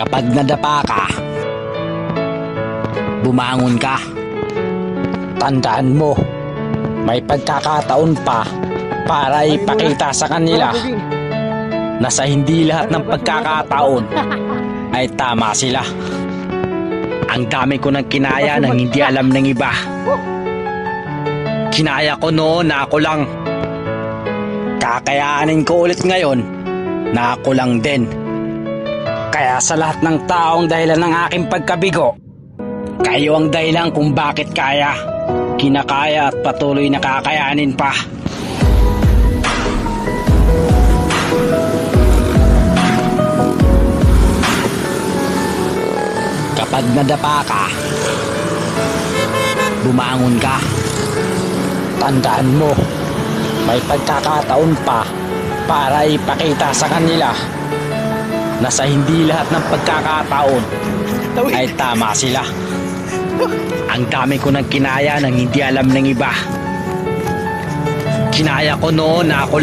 Kapag nadapa ka, bumangon ka. Tandaan mo, may pagkakataon pa para ipakita sa kanila na sa hindi lahat ng pagkakataon ay tama sila. Ang dami ko ng kinaya nang hindi alam ng iba. Kinaya ko noon na ako lang. Kakayanin ko ulit ngayon na ako lang din. Kaya sa lahat ng taong dahilan ng aking pagkabigo, kayo ang dahilan kung bakit kaya, kinakaya at patuloy na kakayanin pa. Kapag nadapa ka, bumangon ka. Tandaan mo, may pagkakataon pa para ipakita sa kanila na sa hindi lahat ng pagkakataon ay tama sila. Ang dami ko ng kinaya nang hindi alam ng iba. Kinaya ko noon na ako